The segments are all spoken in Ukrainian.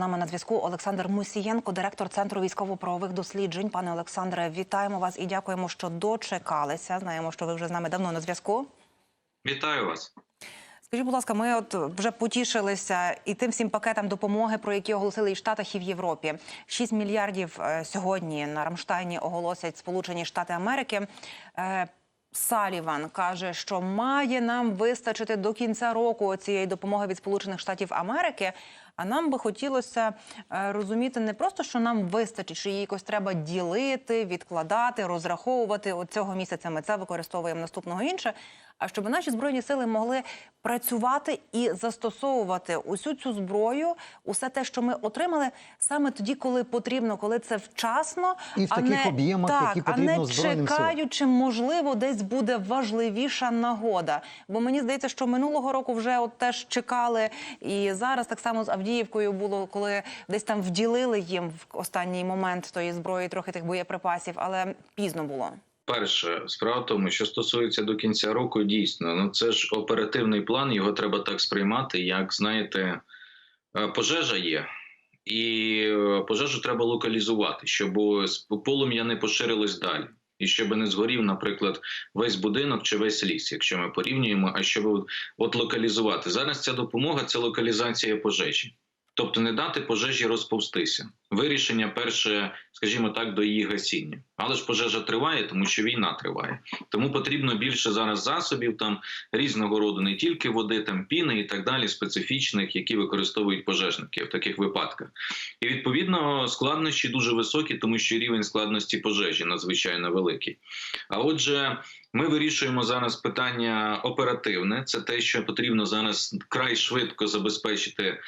нами на зв'язку Олександр Мусієнко, директор центру військово-правових досліджень. Пане Олександре, вітаємо вас і дякуємо, що дочекалися. Знаємо, що ви вже з нами давно на зв'язку. Вітаю вас. Скажіть, будь ласка, ми от вже потішилися і тим всім пакетам допомоги, про які оголосили і в Штатах, і в Європі. 6 мільярдів е, сьогодні на Рамштайні оголосять Сполучені Штати Америки. Саліван каже, що має нам вистачити до кінця року цієї допомоги від Сполучених Штатів Америки. А нам би хотілося е, розуміти не просто, що нам вистачить, що її якось треба ділити, відкладати, розраховувати. От цього місяця ми це використовуємо наступного інше. А щоб наші збройні сили могли працювати і застосовувати усю цю зброю, усе те, що ми отримали, саме тоді, коли потрібно, коли це вчасно, І в а таких не об'ємах, так, які а не потрібно Збройним силам. можливо десь буде важливіша нагода. Бо мені здається, що минулого року вже от теж чекали, і зараз так само з Авдіївкою було, коли десь там вділили їм в останній момент тої зброї, трохи тих боєприпасів, але пізно було. Перше, справа в тому, що стосується до кінця року, дійсно, ну це ж оперативний план, його треба так сприймати, як знаєте, е, пожежа є. І е, пожежу треба локалізувати, щоб полум'я не поширилось далі, і щоб не згорів, наприклад, весь будинок чи весь ліс, якщо ми порівнюємо, а щоб от- локалізувати. Зараз ця допомога це локалізація пожежі. Тобто не дати пожежі розповстися. Вирішення перше, скажімо так, до її гасіння. Але ж пожежа триває, тому що війна триває. Тому потрібно більше зараз засобів там різного роду, не тільки води, там піни і так далі, специфічних, які використовують пожежники в таких випадках. І відповідно складнощі дуже високі, тому що рівень складності пожежі надзвичайно великий. А отже, ми вирішуємо зараз питання оперативне. Це те, що потрібно зараз край швидко забезпечити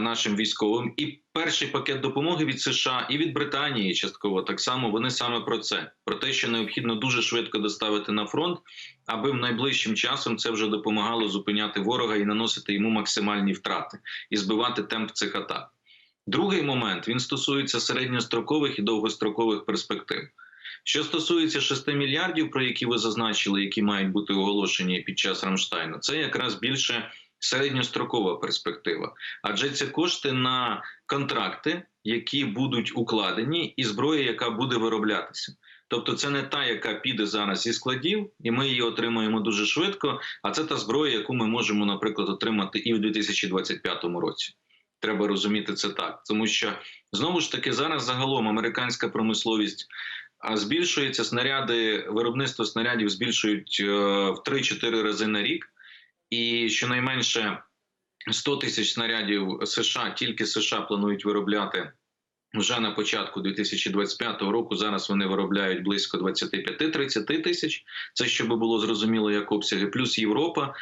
нашим військовим. І перший пакет допомоги від США і від Британії частково так само вони саме про це: про те, що необхідно дуже швидко доставити на фронт, аби в найближчим часом це вже допомагало зупиняти ворога і наносити йому максимальні втрати і збивати темп цих атак. Другий момент він стосується середньострокових і довгострокових перспектив. Що стосується 6 мільярдів, про які ви зазначили, які мають бути оголошені під час Рамштайну, це якраз більше середньострокова перспектива, адже це кошти на контракти, які будуть укладені, і зброя, яка буде вироблятися. Тобто, це не та, яка піде зараз зі складів, і ми її отримаємо дуже швидко. А це та зброя, яку ми можемо, наприклад, отримати і в 2025 році. Треба розуміти це так, тому що знову ж таки зараз загалом американська промисловість збільшується снаряди, виробництво снарядів збільшують е, в 3-4 рази на рік, і щонайменше 100 тисяч снарядів США тільки США планують виробляти. Вже на початку 2025 року зараз вони виробляють близько 25-30 тисяч. Це щоб було зрозуміло, як обсяги, плюс Європа.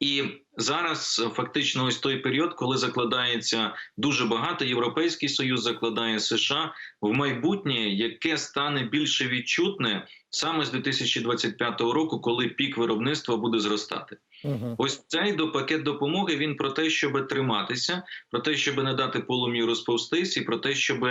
І зараз фактично ось той період, коли закладається дуже багато. Європейський союз закладає США в майбутнє, яке стане більше відчутне саме з 2025 року, коли пік виробництва буде зростати. Угу. Ось цей до пакет допомоги він про те, щоб триматися, про те, щоб не дати полум'ю розповстись, і про те, щоб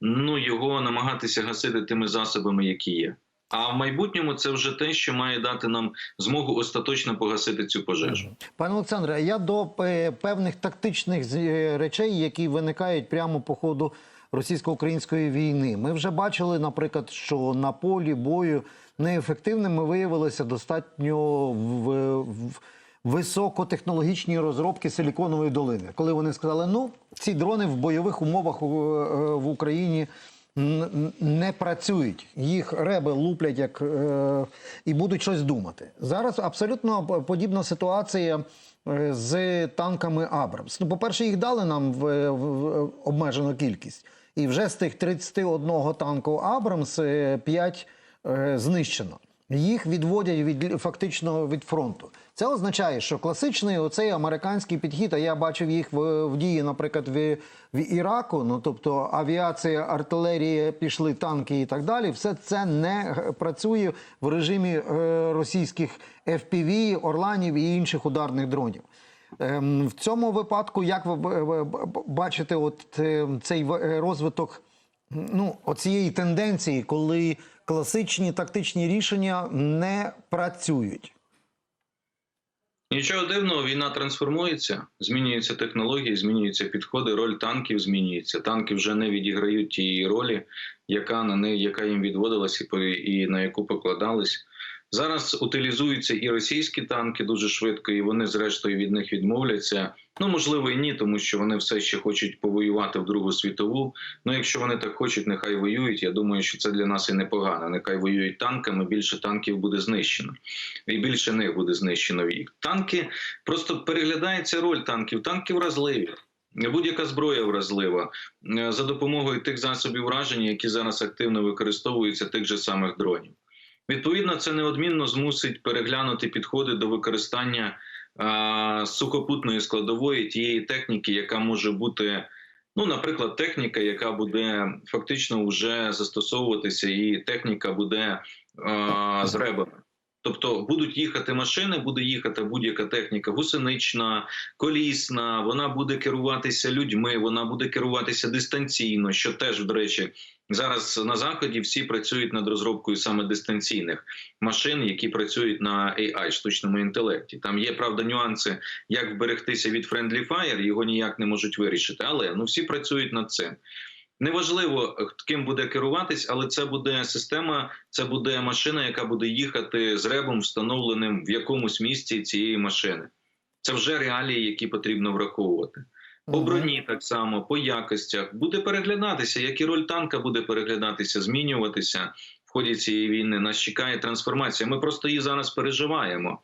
ну його намагатися гасити тими засобами, які є. А в майбутньому це вже те, що має дати нам змогу остаточно погасити цю пожежу. Пане Олександре, я до е, певних тактичних е, речей, які виникають прямо по ходу російсько-української війни. Ми вже бачили, наприклад, що на полі бою неефективними виявилися достатньо в, в високотехнологічні розробки Силіконової долини, коли вони сказали, ну ці дрони в бойових умовах у- е, в Україні. Не працюють, їх реби луплять як е, і будуть щось думати. Зараз абсолютно подібна ситуація е, з танками Абрамс. Ну, по-перше, їх дали нам в, в, в обмежену кількість, і вже з тих 31 танку Абрамс 5 е, знищено. Їх відводять від фактично від фронту. Це означає, що класичний оцей американський підхід, а я бачив їх в, в дії, наприклад, в, в Іраку. Ну тобто авіація, артилерія, пішли танки і так далі. Все це не працює в режимі е, російських FPV, орланів і інших ударних дронів. Ем, в цьому випадку, як ви б- бачите, от е, цей е, розвиток ну, оцієї тенденції, коли класичні тактичні рішення не працюють. Нічого дивного, війна трансформується, змінюються технології, змінюються підходи, роль танків змінюється. Танки вже не відіграють тієї ролі, яка на неї, яка їм відводилася і і на яку покладались. Зараз утилізуються і російські танки дуже швидко, і вони, зрештою, від них відмовляться. Ну можливо, і ні, тому що вони все ще хочуть повоювати в Другу світову. Ну, якщо вони так хочуть, нехай воюють. Я думаю, що це для нас і непогано. Нехай воюють танками. Більше танків буде знищено, і більше них буде знищено. І Танки просто переглядається роль танків. Танки вразливі. Будь-яка зброя вразлива Е, за допомогою тих засобів враження, які зараз активно використовуються, тих же самих дронів. Відповідно, це неодмінно змусить переглянути підходи до використання а, сухопутної складової тієї техніки, яка може бути, ну, наприклад, техніка, яка буде фактично вже застосовуватися, і техніка буде а, з ребами. Тобто будуть їхати машини, буде їхати будь-яка техніка гусенична, колісна, вона буде керуватися людьми, вона буде керуватися дистанційно, що теж, до речі, зараз на заході всі працюють над розробкою саме дистанційних машин, які працюють на AI, штучному інтелекті. Там є правда нюанси, як вберегтися від Friendly Fire, його ніяк не можуть вирішити, але ну всі працюють над цим. Неважливо, ким буде керуватись, але це буде система, це буде машина, яка буде їхати з ребом, встановленим в якомусь місці цієї машини. Це вже реалії, які потрібно враховувати. По броні так само, по якостях буде переглядатися, як і роль танка буде переглядатися, змінюватися в ході цієї війни. Нас чекає трансформація. Ми просто її зараз переживаємо.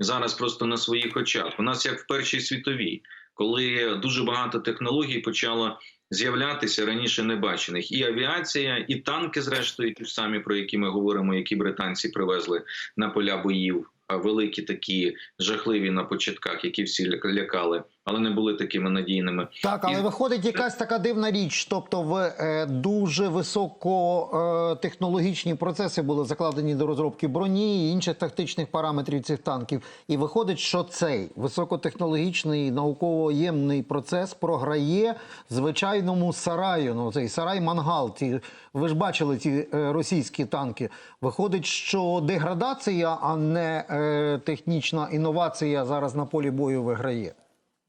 Зараз просто на своїх очах. У нас як в Першій світовій, коли дуже багато технологій почало з'являтися раніше небачених. І авіація, і танки, зрештою, ті ж самі, про які ми говоримо, які британці привезли на поля боїв. Великі такі жахливі на початках, які всі ля- лякали, але не були такими надійними. Так, але І- виходить якась така дивна річ. Тобто, в е, дуже високотехнологічні процеси були закладені до розробки броні і інших тактичних параметрів цих танків. І виходить, що цей високотехнологічний науково-ємний процес програє звичайному сараю. Ну цей сарай мангал. Ті ви ж бачили ці е, російські танки. Виходить, що деградація, а не е, технічна інновація зараз на полі бою виграє.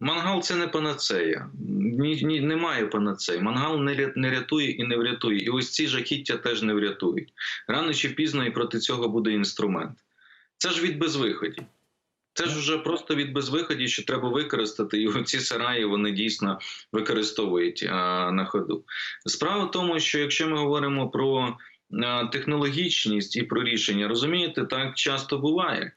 Мангал це не панацея. Ні, ні, немає панацеї. Мангал не, не рятує і не врятує. І ось ці жахіття теж не врятують. Рано чи пізно і проти цього буде інструмент. Це ж від безвиході. Це ж вже просто від безвиході, що треба використати. І ці сараї вони дійсно використовують а, на ходу. Справа в тому, що якщо ми говоримо про а, технологічність і про рішення, розумієте, так часто буває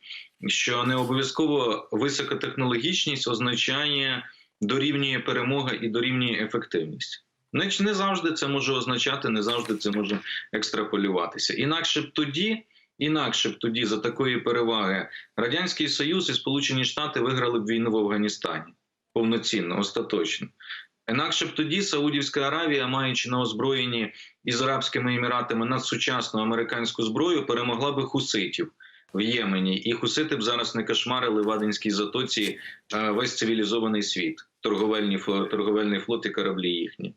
що не обов'язково високотехнологічність означає дорівнює перемога і дорівнює ефективність. Не, не завжди це може означати, не завжди це може екстраполюватися. Інакше б тоді, інакше б тоді за такої переваги Радянський Союз і Сполучені Штати виграли б війну в Афганістані повноцінно, остаточно. Інакше б тоді Саудівська Аравія, маючи на озброєнні із Арабськими Еміратами надсучасну американську зброю, перемогла би хуситів в Ємені, і хусити б зараз не кошмарили в Аденській затоці весь цивілізований світ, торговельні торговельний флот і кораблі їхні.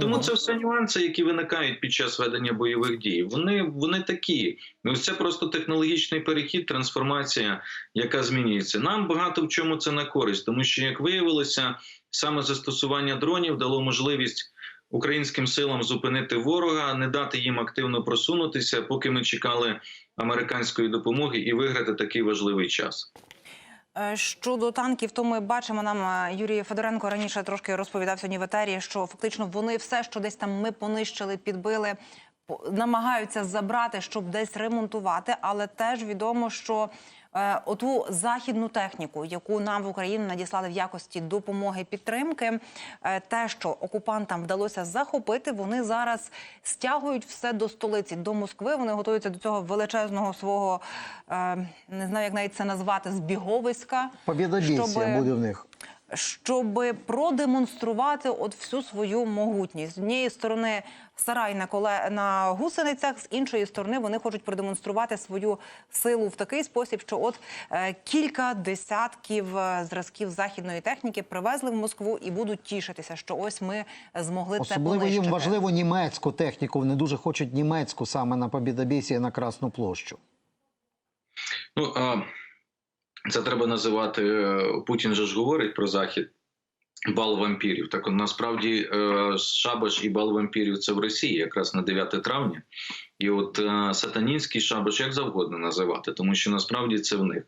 Тому це все нюанси, які виникають під час ведення бойових дій. Вони, вони такі. Ну, Ось це просто технологічний перехід, трансформація, яка змінюється. Нам багато в чому це на користь, тому що, як виявилося, саме застосування дронів дало можливість українським силам зупинити ворога, не дати їм активно просунутися, поки ми чекали американської допомоги і виграти такий важливий час. Е, Щодо танків, то ми бачимо нам е, Юрій Федоренко раніше трошки розповідав сьогодні в етері, що фактично вони все, що десь там ми понищили, підбили, намагаються забрати, щоб десь ремонтувати. Але теж відомо, що оту західну техніку, яку нам в Україну надіслали в якості допомоги підтримки, е, те, що окупантам вдалося захопити, вони зараз стягують все до столиці, до Москви. Вони готуються до цього величезного свого е, не знаю, як навіть це назвати збіговиська. Побєдодійся щоб... буде в них. Щоб продемонструвати от всю свою могутність. З однієї сторони сарай на коле на гусеницях, з іншої сторони вони хочуть продемонструвати свою силу в такий спосіб, що от е, кілька десятків е, зразків західної техніки привезли в Москву і будуть тішитися, що ось ми змогли це Особливо їм важливо німецьку техніку. Вони дуже хочуть німецьку саме на Побєдобєсі і на Красну площу. Ну, а, Це треба називати. е, Путін же ж говорить про захід. Бал вампірів. Так насправді е, шабаш і бал вампірів це в Росії, якраз на 9 травня. І от е, сатанінський шабаш як завгодно називати, тому що насправді це в них.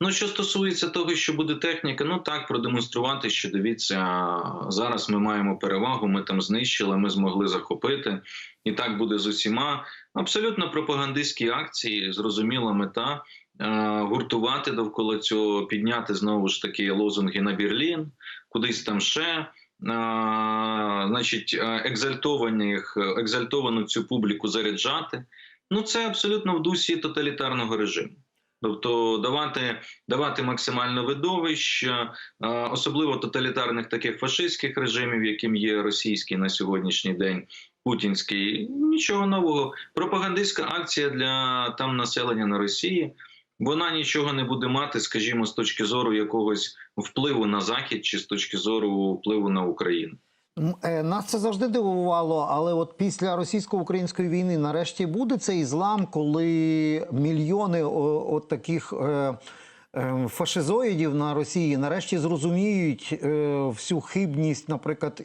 Ну що стосується того, що буде техніка, ну так продемонструвати, що дивіться, зараз ми маємо перевагу, ми там знищили, ми змогли захопити, і так буде з усіма. Абсолютно пропагандистські акції, зрозуміла мета. е, Гуртувати довкола цього, підняти знову ж таки лозунги на Берлін, кудись там ще. Значить, е, екзальтованих, екзальтовану цю публіку заряджати. Ну, це абсолютно в дусі тоталітарного режиму. Тобто давати, давати максимально видовищ, е, особливо тоталітарних таких фашистських режимів, яким є російський на сьогоднішній день, путінський. Нічого нового. Пропагандистська акція для там населення на Росії. Вона нічого не буде мати, скажімо, з точки зору якогось впливу на захід чи з точки зору впливу на Україну. Е, Нас це завжди дивувало, але от після російсько-української війни нарешті буде цей злам, коли мільйони от таких е, е, фашизоїдів на Росії нарешті зрозуміють всю хибність, наприклад,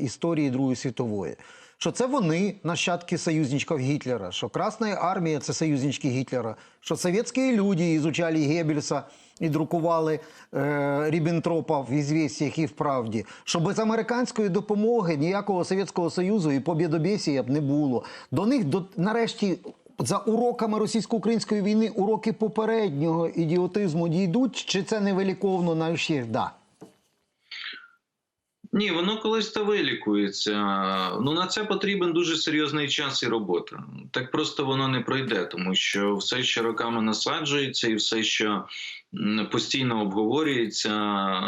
історії Другої світової. Що це вони нащадки союзничків Гітлера, що Красна армія це союзнички Гітлера, що совєтські люди ізучали Геббельса і друкували е, Ріббентропа в «Ізвєстіях» і в правді, що без американської допомоги ніякого Совєтського Союзу і побєдобєсія б не було. До них до, нарешті за уроками російсько-української війни уроки попереднього ідіотизму дійдуть, чи це невиліковно навсігда? Ні, воно колись та вилікується. Ну на це потрібен дуже серйозний час і робота. Так просто воно не пройде, тому що все, що роками насаджується, і все, що постійно обговорюється,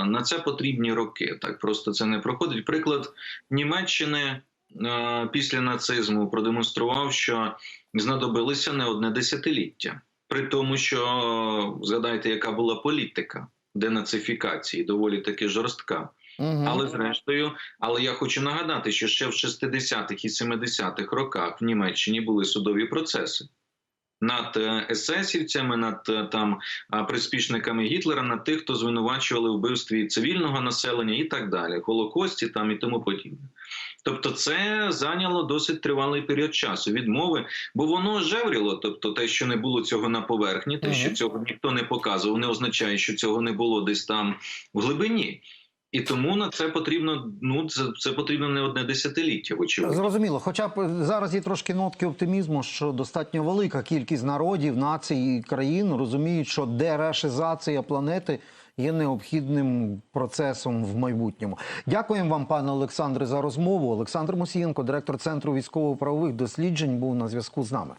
на це потрібні роки. Так просто це не проходить. Приклад Німеччини е, після нацизму продемонстрував, що знадобилося не одне десятиліття. При тому, що згадайте, яка була політика денацифікації, доволі таки жорстка. Угу. Але зрештою, але я хочу нагадати, що ще в 60-х і 70-х роках в Німеччині були судові процеси над е, есесівцями, над е, там приспішниками Гітлера, над тих, хто звинувачували в вбивстві цивільного населення і так далі, Холокості там і тому подібне. Тобто, це зайняло досить тривалий період часу відмови, бо воно жевріло. Тобто, те, що не було цього на поверхні, те, що цього ніхто не показував, не означає, що цього не було десь там в глибині. І тому на це потрібно ну це, це потрібно не одне десятиліття, вочевидь. Зрозуміло, хоча б зараз є трошки нотки оптимізму, що достатньо велика кількість народів, націй і країн розуміють, що дерешизація планети є необхідним процесом в майбутньому. Дякуємо вам, пане Олександре, за розмову. Олександр Мусієнко, директор центру військово-правових досліджень, був на зв'язку з нами.